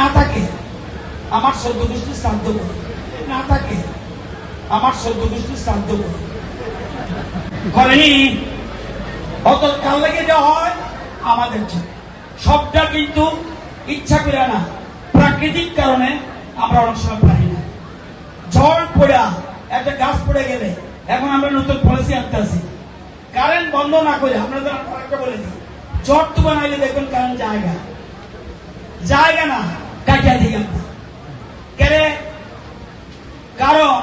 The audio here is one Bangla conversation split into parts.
না থাকে, আমার সদ্য গোষ্ঠী শ্রাদ্ধ না থাকে, আমার সদ্য গোষ্ঠী শ্রাদ্ধ করে। করেনি অত কাল লেগে দেওয়া হয় আমাদের সবটা কিন্তু ইচ্ছা করে না। প্রাকৃতিক কারণে আমরা অনেক সময় পারি না। ঝড় পড়া, একটা গাছ পড়ে গেলে, এখন আমরা নতুন পলিসি আনতে আসি। কারেন্ট বন্ধ না করে আপনাদের একটা বলে দিই। ঝড় তো বানাইলে দেখবেন কারেন্ট জায়গা জায়গা না, কাটিয়া আমরা কেরে? কারণ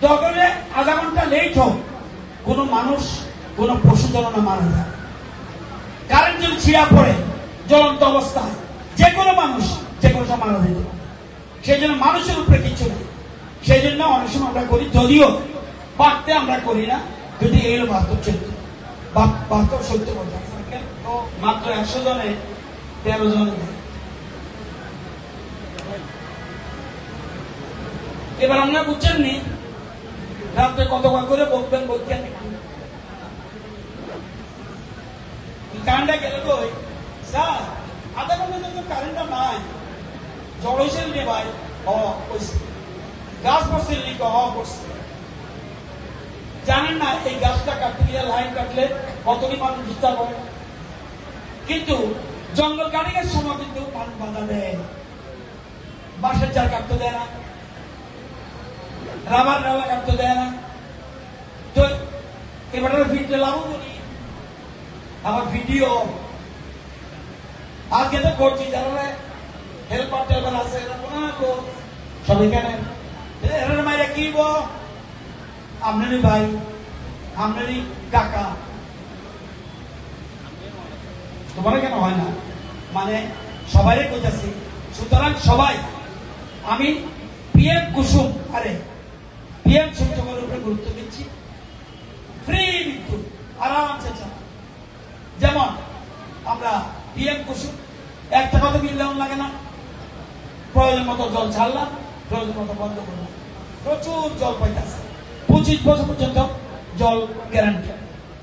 তখন আধা ঘণ্টা লেট হোক, কোন মানুষ, কোন পশু জননা মারা যায়। কারেন্ট যদি ছিঁড়া পড়ে, জ্বলন্ত অবস্থায় যে কোনো মানুষ যে কোনো সময় মারা যেতে। সেই জন্য মানুষের উপরে কিছু নেই। সেই জন্য অনেক সময় আমরা করি, যদিও পারতে আমরা করি না, যদি এই হলো বাস্তব চরিত্র। বাস্তব সত্য কথা। মাত্র একশো জনে তেরো জন এবার আমরা বুঝছেন নি? রাত্রে কত করে বলবেন বলছেন কারেন্টটা গেলে কই? স্যার, আধা ঘণ্টা যখন কারেন্টটা নাই। ঝড় হয়েছে রে ভাই? ও গাছ পড়ছে নি হ, পড়ছে। জানেন না এই গাছটা কাটতে গিয়ে লাইন কাটলে কতটি মানুষ ডিস্টার্ব হবে? কিন্তু জঙ্গল কাটিংয়ের সময় কিন্তু মানুষ বাধা দেয়। বাঁশের চার কাটতে দেয় না। রাবার ডালা কাটতে দেয় না। তো এবারে ভিডিও লাভ করি আমার ভিডিও। আজকে তো করছি যারা হেল্পার টেলপার আছে, এরা হয় তো সব এখানে। এরা মাইরা কি গো? আপনারই ভাই আপনারই কাকা। তোমার কেন হয় না? মানে সবাই কইতাছি সুতরাং সবাই, আমি পিএম কুসুম, আরে পিএম সূর্যকর উপরে গুরুত্ব দিচ্ছি। ফ্রি বিদ্যুৎ, আরামসে চালা যেমন, আমরা পিএম কুসুম এক টাকা তো বিল দেওয়ার লাগে না, প্রয়োজন মতো জল ছাড়লাম, প্রয়োজন মতো বন্ধ করলাম। প্রচুর জল পাইতেছে। পঁচিশ বছর পর্যন্ত জল গ্যারান্টি